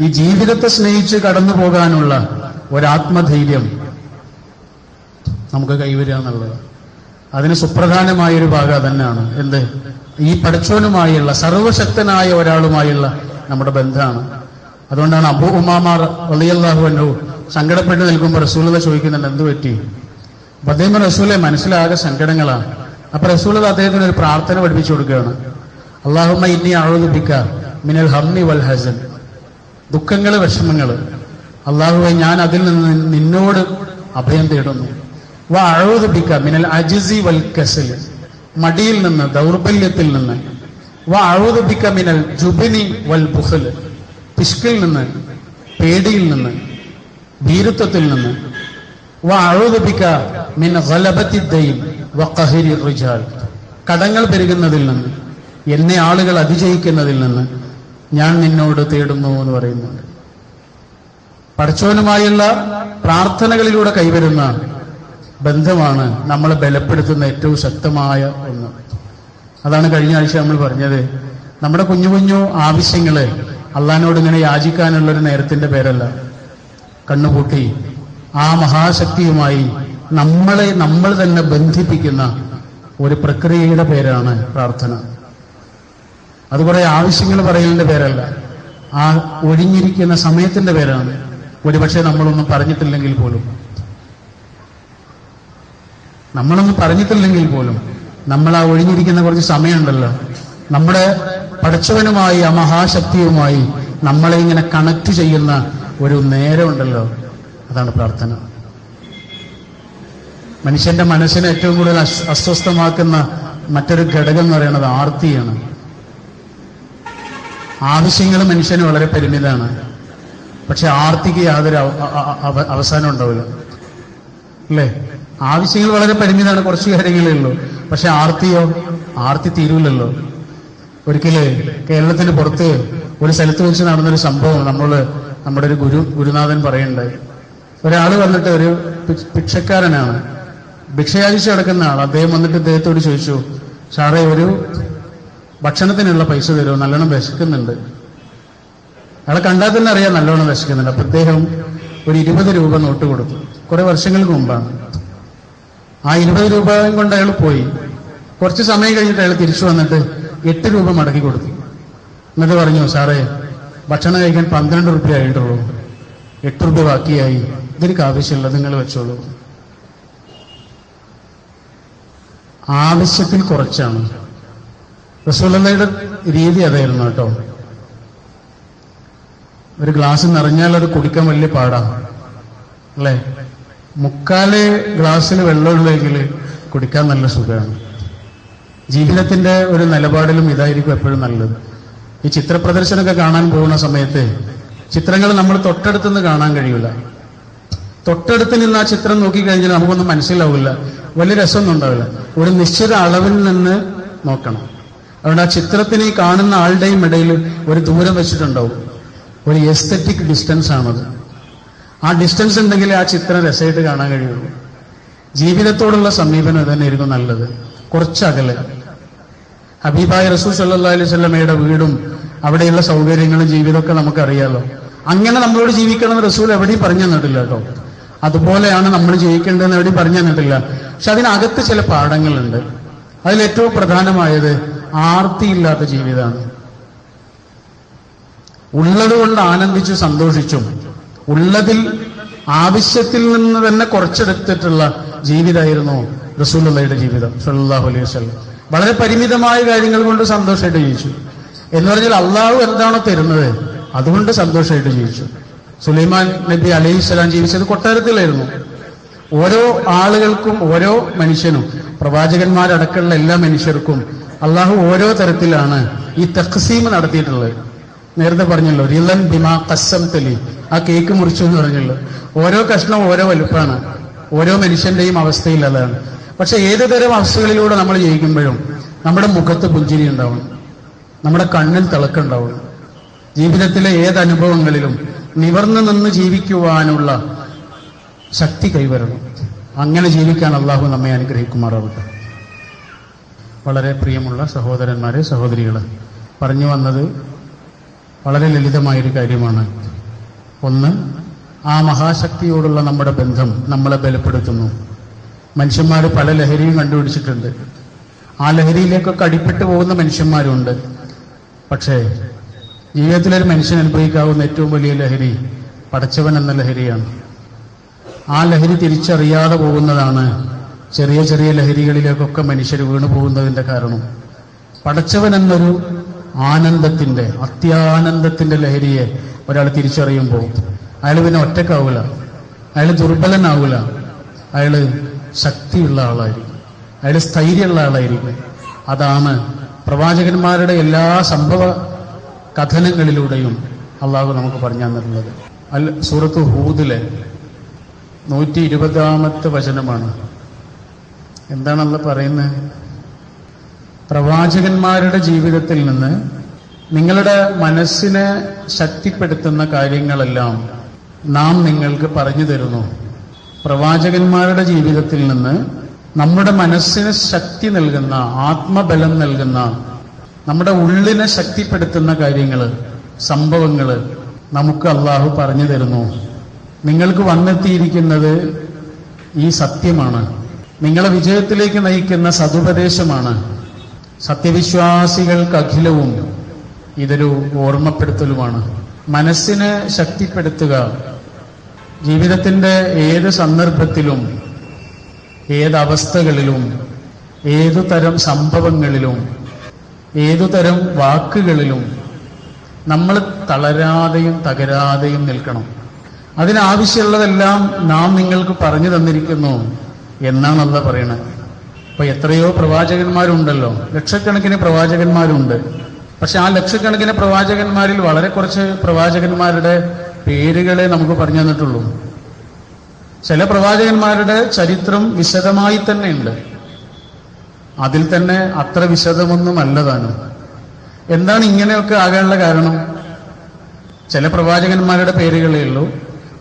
ഈ ജീവിതത്തെ സ്നേഹിച്ച് കടന്നു പോകാനുള്ള ഒരാത്മധൈര്യം നമുക്ക് കൈവരിക എന്നുള്ളത്. അതിന് സുപ്രധാനമായ ഒരു ഭാഗം തന്നെയാണ് എന്ത്? ഈ പഠിച്ചവനുമായുള്ള സർവശക്തനായ ഒരാളുമായുള്ള നമ്മുടെ ബന്ധമാണ്. അതുകൊണ്ടാണ് അബു ഉമാമാർ വലിയല്ലാഹു അന്നു സങ്കടപ്പെട്ട് നിൽക്കുമ്പോൾ റസൂലത ചോദിക്കുന്നുണ്ട് എന്ത് പറ്റി? അപ്പൊ അദ്ദേഹം റസൂലെ മനസ്സിലാകെ സങ്കടങ്ങളാണ്. അപ്പൊ റസൂലത അദ്ദേഹത്തിന് ഒരു പ്രാർത്ഥന പഠിപ്പിച്ചു കൊടുക്കുകയാണ്. അള്ളാഹുമ്മ ഇനി അഴുതുപിക്ക മിനൽ ഹമ്മി വൽ ഹസൻ. ദുഃഖങ്ങൾ വിഷമങ്ങൾ അള്ളാഹുവെ ഞാൻ അതിൽ നിന്ന് നിന്നോട് അഭയം തേടുന്നു. വാ വ അഴുതുപിക്ക മിനൽ അജിസി വൽ കസൽ. മടിയിൽ നിന്ന് ദൗർബല്യത്തിൽ നിന്ന്. വാ വ അഴുതുപിക്ക മിനൽ ജുബിനി വൽ ബുഹൽ പിഷ്കിൽ നിന്ന് പേടിയിൽ നിന്ന്. ഭീരുത്വത്തിൽ നിന്ന്. വാ വ അഴുതുപിക്ക മിൻ ഗലബത്തിദ്ദൈൻ വ കഹരി റിജാൽ. കടങ്ങൾ പെരുകുന്നതിൽ നിന്ന്. എന്നെ ആളുകൾ അതിജയിക്കുന്നതിൽ നിന്ന്. ഞാൻ നിന്നോട് തേടുന്നു എന്ന് പറയുന്നുണ്ട്. പഠിച്ചവനുമായുള്ള പ്രാർത്ഥനകളിലൂടെ കൈവരുന്ന ബന്ധമാണ് നമ്മളെ ബലപ്പെടുത്തുന്ന ഏറ്റവും ശക്തമായ ഒന്ന്. അതാണ് കഴിഞ്ഞ ആഴ്ച നമ്മൾ പറഞ്ഞത്. നമ്മുടെ കുഞ്ഞു കുഞ്ഞു ആവശ്യങ്ങളെ അള്ളഹാനോട് ഇങ്ങനെ യാചിക്കാനുള്ള ഒരു നേരത്തിന്റെ പേരല്ല. കണ്ണുപൂട്ടി ആ മഹാശക്തിയുമായി നമ്മളെ നമ്മൾ തന്നെ ബന്ധിപ്പിക്കുന്ന ഒരു പ്രക്രിയയുടെ പേരാണ് പ്രാർത്ഥന. അത് കുറെ ആവശ്യങ്ങൾ പറയലിന്റെ പേരല്ല. ആ ഒഴിഞ്ഞിരിക്കുന്ന സമയത്തിന്റെ പേരാണ്. ഒരുപക്ഷെ നമ്മളൊന്നും പറഞ്ഞിട്ടില്ലെങ്കിൽ പോലും. നമ്മളൊന്നും പറഞ്ഞിട്ടില്ലെങ്കിൽ പോലും. നമ്മൾ ആ ഒഴിഞ്ഞിരിക്കുന്ന കുറച്ച് സമയമുണ്ടല്ലോ. നമ്മുടെ പഠിച്ചവനുമായി ആ മഹാശക്തിയുമായി നമ്മളെ ഇങ്ങനെ കണക്ട് ചെയ്യുന്ന ഒരു നേരമുണ്ടല്ലോ. അതാണ് പ്രാർത്ഥന. മനുഷ്യന്റെ മനസ്സിനെ ഏറ്റവും കൂടുതൽ അസ്വസ്ഥമാക്കുന്ന മറ്റൊരു ഘടകം എന്ന് പറയുന്നത് ആർത്തിയാണ്. ആവശ്യങ്ങൾ മനുഷ്യന് വളരെ പരിമിതമാണ്. പക്ഷെ ആർത്തിക്ക് യാതൊരു അവ- അവസാനം ഉണ്ടാവില്ല. അല്ലേ? ആവശ്യങ്ങൾ വളരെ പരിമിതമാണ്. കുറച്ച് കാര്യങ്ങളേ ഉള്ളൂ. പക്ഷെ ആർത്തിയോ? ആർത്തി തീരൂലല്ലോ. ഒരിക്കൽ കേരളത്തിന് പുറത്ത് ഒരു സ്ഥലത്ത് വെച്ച് നടന്നൊരു സംഭവം നമ്മൾ നമ്മുടെ ഒരു ഗുരു ഗുരുനാഥൻ പറയുണ്ടായി ഒരാൾ വന്നിട്ട് ഒരു ഭിക്ഷക്കാരനാണ്. ഭിക്ഷയാചിച്ച് കിടക്കുന്ന ആൾ അദ്ദേഹം വന്നിട്ട് ഇദ്ദേഹത്തോട് ചോദിച്ചു സാറേ ഒരു ഭക്ഷണത്തിനുള്ള പൈസ തരുമോ? നല്ലോണം വിശക്കുന്നുണ്ട്. അയാളെ കണ്ടാൽ തന്നെ അറിയാം നല്ലോണം വിശക്കുന്നുണ്ട്. അപ്പൊ അദ്ദേഹം ഒരു ഇരുപത് രൂപ നോട്ട് കൊടുത്തു. കുറെ വർഷങ്ങൾക്ക് മുമ്പാണ്. ആ ഇരുപത് രൂപയും കൊണ്ട് അയാൾ പോയി. കുറച്ച് സമയം കഴിഞ്ഞിട്ട് അയാൾ തിരിച്ചു വന്നിട്ട് എട്ട് രൂപ മടക്കി കൊടുത്തു. എന്നിട്ട് പറഞ്ഞു സാറേ ഭക്ഷണം കഴിക്കാൻ പന്ത്രണ്ട് റുപ്യ ആയിട്ടുള്ളൂ. എട്ട് റുപ്യ ബാക്കിയായി. ഇതെനിക്ക് ആവശ്യമില്ല. നിങ്ങൾ വെച്ചോളൂ. ആവശ്യത്തിൽ കുറച്ചാണ്. റസൂലയുടെ രീതി അതായിരുന്നു കേട്ടോ. ഒരു ഗ്ലാസ് നിറഞ്ഞാൽ അത് കുടിക്കാൻ വലിയ പാടാ. അല്ലേ? മുക്കാൽ ഗ്ലാസ്സിൽ വെള്ളമുള്ളെങ്കിൽ കുടിക്കാൻ നല്ല സുഖമാണ്. ജീവിതത്തിന്റെ ഒരു നിലപാടിലും ഇതായിരിക്കും എപ്പോഴും നല്ലത്. ഈ ചിത്ര പ്രദർശനമൊക്കെ കാണാൻ പോകുന്ന സമയത്ത് ചിത്രങ്ങൾ നമ്മൾ തൊട്ടടുത്തുനിന്ന് കാണാൻ കഴിയില്ല തൊട്ടടുത്ത് നിന്ന് ആ ചിത്രം നോക്കിക്കഴിഞ്ഞാൽ നമുക്കൊന്നും മനസ്സിലാവില്ല. വലിയ രസമൊന്നും ഉണ്ടാവില്ല. ഒരു നിശ്ചിത അളവിൽ നിന്ന് നോക്കണം. അതുകൊണ്ട് ആ ചിത്രത്തിന് ഈ കാണുന്ന ആളുടെയും ഇടയിൽ ഒരു ദൂരം വെച്ചിട്ടുണ്ടാവും. ഒരു എസ്തറ്റിക് ഡിസ്റ്റൻസ് ആണത്. ആ ഡിസ്റ്റൻസ് ഉണ്ടെങ്കിൽ ആ ചിത്രം രസമായിട്ട് കാണാൻ കഴിയുള്ളൂ. ജീവിതത്തോടുള്ള സമീപനം തന്നെയായിരിക്കും നല്ലത്. കുറച്ചകലെ. ഹബീബായ റസൂൽ സല്ലാ അലൈഹി സ്വലമയുടെ വീടും അവിടെയുള്ള സൗകര്യങ്ങളും ജീവിതമൊക്കെ നമുക്കറിയാലോ. അങ്ങനെ നമ്മളോട് ജീവിക്കണമെന്ന് റസൂൽ എവിടെയും പറഞ്ഞു തന്നിട്ടില്ല കേട്ടോ. അതുപോലെയാണ് നമ്മൾ ജീവിക്കേണ്ടതെന്ന് എവിടെയും പറഞ്ഞു തന്നിട്ടില്ല. പക്ഷെ അതിനകത്ത് ചില പാഠങ്ങളുണ്ട്. അതിലേറ്റവും പ്രധാനമായത് ആർത്തിയില്ലാത്ത ജീവിതമാണ്. ഉള്ളതുകൊണ്ട് ആനന്ദിച്ചു സന്തോഷിച്ചും ഉള്ളതിൽ ആവശ്യത്തിൽ നിന്ന് തന്നെ കുറച്ചെടുത്തിട്ടുള്ള ജീവിതമായിരുന്നു റസൂലുള്ളയുടെ ജീവിതം സല്ലല്ലാഹു അലൈഹി വസല്ലം. വളരെ പരിമിതമായ കാര്യങ്ങൾ കൊണ്ട് സന്തോഷമായിട്ട് ജീവിച്ചു. എന്ന് പറഞ്ഞാൽ അള്ളാഹു എന്താണോ തരുന്നത് അതുകൊണ്ട് സന്തോഷമായിട്ട് ജീവിച്ചു. സുലൈമാൻ നബി അലൈഹി സ്വലാം ജീവിച്ചത് കൊട്ടാരത്തിലായിരുന്നു. ഓരോ ആളുകൾക്കും ഓരോ മനുഷ്യനും പ്രവാചകന്മാരടക്കമുള്ള എല്ലാ മനുഷ്യർക്കും അള്ളാഹു ഓരോ തരത്തിലാണ് ഈ തഖ്സീം നടത്തിയിട്ടുള്ളത്. നേരത്തെ പറഞ്ഞല്ലോ റിലൻ ബിമാ കസം തെലി ആ കേക്ക് മുറിച്ചു എന്ന് പറഞ്ഞല്ലോ. ഓരോ കഷ്ണം ഓരോ വലുപ്പമാണ് ഓരോ മനുഷ്യന്റെയും അവസ്ഥയിൽ അതാണ്. പക്ഷെ ഏത് തരം അവസ്ഥകളിലൂടെ നമ്മൾ ജയിക്കുമ്പോഴും നമ്മുടെ മുഖത്ത് പുഞ്ചിരി ഉണ്ടാവണം നമ്മുടെ കണ്ണിൽ തിളക്കുണ്ടാവണം ജീവിതത്തിലെ ഏത് അനുഭവങ്ങളിലും നിവർന്നു നിന്ന് ജീവിക്കുവാനുള്ള ശക്തി കൈവരണം. അങ്ങനെ ജീവിക്കാൻ അള്ളാഹു നമ്മെ അനുഗ്രഹിക്കുമാറാവട്ടെ. വളരെ പ്രിയമുള്ള സഹോദരന്മാരെ സഹോദരികളെ. പറഞ്ഞു വന്നത് വളരെ ലളിതമായൊരു കാര്യമാണ്. ഒന്ന് ആ മഹാശക്തിയോടുള്ള നമ്മുടെ ബന്ധം നമ്മളെ ബലപ്പെടുത്തുന്നു. മനുഷ്യന്മാർ പല ലഹരിയും കണ്ടുപിടിച്ചിട്ടുണ്ട്. ആ ലഹരിയിലേക്കൊക്കെ അടിപ്പെട്ടു പോകുന്ന മനുഷ്യന്മാരുണ്ട്. പക്ഷേ ജീവിതത്തിലൊരു മനുഷ്യൻ അനുഭവിക്കാവുന്ന ഏറ്റവും വലിയ ലഹരി പടച്ചവൻ എന്ന ലഹരിയാണ്. ആ ലഹരി തിരിച്ചറിയാതെ പോകുന്നതാണ് ചെറിയ ചെറിയ ലഹരികളിലേക്കൊക്കെ മനുഷ്യർ വീണു പോകുന്നതിന്റെ കാരണം. പടച്ചവൻ എന്നൊരു ആനന്ദത്തിന്റെ അത്യാനന്ദത്തിന്റെ ലഹരിയെ ഒരാൾ തിരിച്ചറിയുമ്പോൾ അയാൾ പിന്നെ ഒറ്റക്കാവില്ല അയാൾ ദുർബലനാവില്ല അയാൾ ശക്തിയുള്ള ആളായിരിക്കും. അയാൾ സ്ഥൈര്യമുള്ള ആളായിരിക്കും. അതാണ് പ്രവാചകന്മാരുടെ എല്ലാ സംഭവ കഥനങ്ങളിലൂടെയും അള്ളാഹു നമുക്ക് പറഞ്ഞു തന്നിട്ടുള്ളത്. അൽ സൂറത്ത് ഹൂദിലെ നൂറ്റി ഇരുപതാമത്തെ വചനമാണ്. എന്താണല്ല പറയുന്നത് പ്രവാചകന്മാരുടെ ജീവിതത്തിൽ നിന്ന് നിങ്ങളുടെ മനസ്സിനെ ശക്തിപ്പെടുത്തുന്ന കാര്യങ്ങളെല്ലാം നാം നിങ്ങൾക്ക് പറഞ്ഞു തരുന്നു. പ്രവാചകന്മാരുടെ ജീവിതത്തിൽ നിന്ന് നമ്മുടെ മനസ്സിന് ശക്തി നൽകുന്ന ആത്മബലം നൽകുന്ന നമ്മുടെ ഉള്ളിനെ ശക്തിപ്പെടുത്തുന്ന കാര്യങ്ങൾ സംഭവങ്ങൾ നമുക്ക് അള്ളാഹു പറഞ്ഞു തരുന്നു. നിങ്ങൾക്ക് വന്നെത്തിയിരിക്കുന്നത് ഈ സത്യമാണ്. നിങ്ങളെ വിജയത്തിലേക്ക് നയിക്കുന്ന സതുപദേശമാണ്. സത്യവിശ്വാസികൾക്ക് അഖിലവും ഇതൊരു ഓർമ്മപ്പെടുത്തലുമാണ്. മനസ്സിനെ ശക്തിപ്പെടുത്തുക. ജീവിതത്തിന്റെ ഏത് സന്ദർഭത്തിലും ഏതവസ്ഥകളിലും ഏതു തരം സംഭവങ്ങളിലും ഏതു തരം വാക്കുകളിലും നമ്മൾ തളരാതെയും തകരാതെയും നിൽക്കണം. അതിനാവശ്യമുള്ളതെല്ലാം നാം നിങ്ങൾക്ക് പറഞ്ഞു തന്നിരിക്കുന്നു. എന്നാണല്ല പറയണത് ഇപ്പൊ എത്രയോ പ്രവാചകന്മാരുണ്ടല്ലോ. ലക്ഷക്കണക്കിന് പ്രവാചകന്മാരുണ്ട്. പക്ഷെ ആ ലക്ഷക്കണക്കിന് പ്രവാചകന്മാരിൽ വളരെ കുറച്ച് പ്രവാചകന്മാരുടെ പേരുകളെ നമുക്ക് പറഞ്ഞു തന്നിട്ടുള്ളൂ. ചില പ്രവാചകന്മാരുടെ ചരിത്രം വിശദമായി തന്നെ ഉണ്ട് അതിൽ തന്നെ അത്ര വിശദമൊന്നും അല്ലതാനും. എന്താണ് ഇങ്ങനെയൊക്കെ ആകാനുള്ള കാരണം? ചില പ്രവാചകന്മാരുടെ പേരുകളേ ഉള്ളൂ.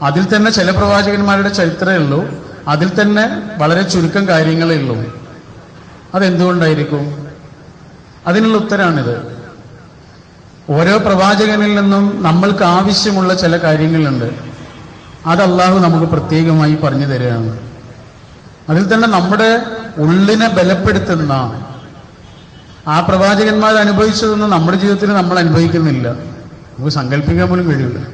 അതിൽ തന്നെ ചില പ്രവാചകന്മാരുടെ ചരിത്രമേ ഉള്ളൂ. അതിൽ തന്നെ വളരെ ചുരുക്കം കാര്യങ്ങളേ ഉള്ളൂ. അതെന്തുകൊണ്ടായിരിക്കും? അതിനുള്ള ഉത്തരാണിത്. ഓരോ പ്രവാചകനിൽ നിന്നും നമ്മൾക്ക് ആവശ്യമുള്ള ചില കാര്യങ്ങളുണ്ട്. അത് അള്ളാഹു നമുക്ക് പ്രത്യേകമായി പറഞ്ഞു തരികയാണ്. അതിൽ തന്നെ നമ്മുടെ ഉള്ളിനെ ബലപ്പെടുത്തുന്ന ആ പ്രവാചകന്മാർ അനുഭവിച്ചതൊന്നും നമ്മുടെ ജീവിതത്തിൽ നമ്മൾ അനുഭവിക്കുന്നില്ല. നമുക്ക് സങ്കല്പിക്കാൻ പോലും കഴിയില്ല.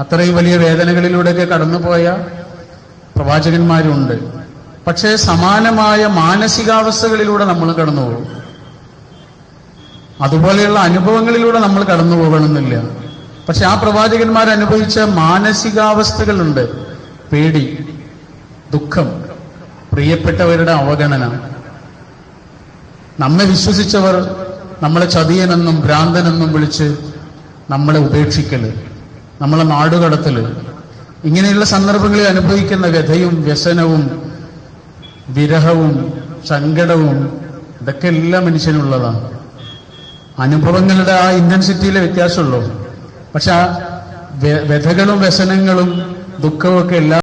അത്രയും വലിയ വേദനകളിലൂടെയൊക്കെ കടന്നുപോയ പ്രവാചകന്മാരുണ്ട്. പക്ഷേ സമാനമായ മാനസികാവസ്ഥകളിലൂടെ നമ്മൾ കടന്നു പോകും അതുപോലെയുള്ള അനുഭവങ്ങളിലൂടെ നമ്മൾ കടന്നു പോകണമെന്നില്ല പക്ഷെ ആ പ്രവാചകന്മാർ അനുഭവിച്ച മാനസികാവസ്ഥകളുണ്ട്. പേടി ദുഃഖം പ്രിയപ്പെട്ടവരുടെ അവഗണന. നമ്മെ വിശ്വസിച്ചവർ നമ്മളെ ചതിയനെന്നും ഭ്രാന്തനെന്നും വിളിച്ച് നമ്മളെ ഉപേക്ഷിക്കൽ നമ്മളെ നാടുകടത്തൽ ഇങ്ങനെയുള്ള സന്ദർഭങ്ങളിൽ അനുഭവിക്കുന്ന വ്യഥയും വ്യസനവും വിരഹവും സങ്കടവും ഇതൊക്കെ എല്ലാ മനുഷ്യനുള്ളതാണ്. അനുഭവങ്ങളുടെ ആ ഇന്റൻസിറ്റിയിലെ വ്യത്യാസമുള്ളൂ. പക്ഷെ ആ വ്യ- വ്യഥകളും വ്യസനങ്ങളും ദുഃഖവും ഒക്കെ എല്ലാ